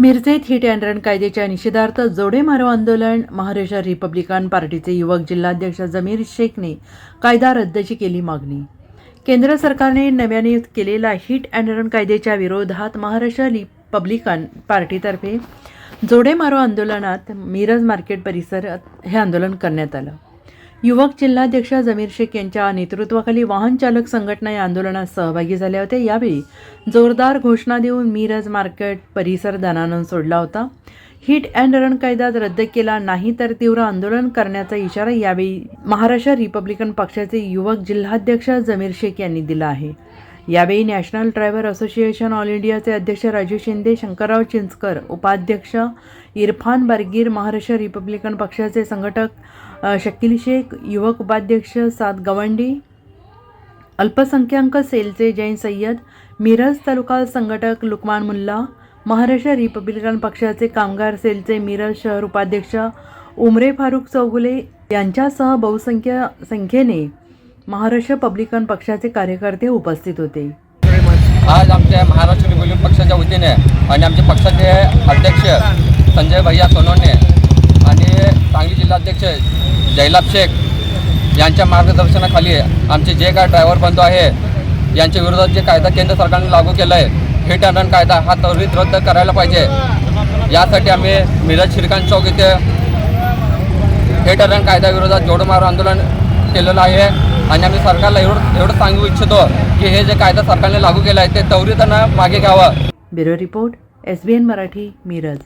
मिरजेत hit and run कायद्याच्या निषेधार्थ जोडे मारो आंदोलन महाराष्ट्र रिपब्लिकन पार्टीचे युवक जिल्हाध्यक्ष जमीर शेखने कायदा रद्दची केली मागणी. केंद्र सरकारने नव्याने केलेला हिट अँड रन कायद्याच्या विरोधात महाराष्ट्र रिपब्लिकन पार्टीतर्फे जोडे मारो आंदोलनात मिरज मार्केट परिसरात हे आंदोलन करण्यात आलं. युवक जिल्हाध्यक्ष जमीर शेख यांच्या नेतृत्वाखाली वाहन चालक संघटना या आंदोलनात सहभागी झाल्या होत्या. यावेळी जोरदार घोषणा देऊन मिरज मार्केट परिसर दणानून सोडला होता. हिट अँड रन कायदा रद्द केला नाही तर तीव्र आंदोलन करण्याचा इशारा यावेळी महाराष्ट्र रिपब्लिकन पक्षाचे युवक जिल्हाध्यक्ष जमीर शेख यांनी दिला आहे. यावेळी नॅशनल ड्रायव्हर असोसिएशन ऑल इंडियाचे अध्यक्ष राजू शिंदे शंकरराव चिंचकर उपाध्यक्ष इरफान बारगीर महाराष्ट्र रिपब्लिकन पक्षाचे संघटक शकील शेख युवक उपाध्यक्ष साद गवंडी अल्पसंख्याक सेलचे जैन सय्यद मिरज तालुका संघटक लुकमान मुल्ला महाराष्ट्र रिपब्लिकन पक्षाचे कामगार सेलचे मिरज शहर उपाध्यक्ष उमरे फारूक चौगुले यांच्यासह बहुसंख्य संख्येने महाराष्ट्र पब्लिकन पक्षाचे कार्यकर्ते उपस्थित होते. आज आमच्या महाराष्ट्र रिपब्लिक पक्षाच्या वतीने आणि आमचे पक्षाचे अध्यक्ष संजय भैया सोनवणे आणि सांगली जिल्हाध्यक्ष जयलाभ शेख यांच्या मार्गदर्शनाखाली आमचे जे काय ड्रायव्हर बंधू आहे यांच्या विरोधात जे कायदा केंद्र सरकारने लागू केला आहे हिट अँड रन कायदा हा त्वरित रद्द करायला पाहिजे. यासाठी आम्ही मिरज श्रीकांत चौक इथे हिट अँड रन कायद्याविरोधात जोडमारो आंदोलन केलेलं आहे. आणि आम्ही सरकारला एवढं एवढं सांगू इच्छितो की हे जे कायदा सरकारने लागू केला आहे ते त्वरित मागे घ्यावं. Bureau report S B N Marathi Miraj.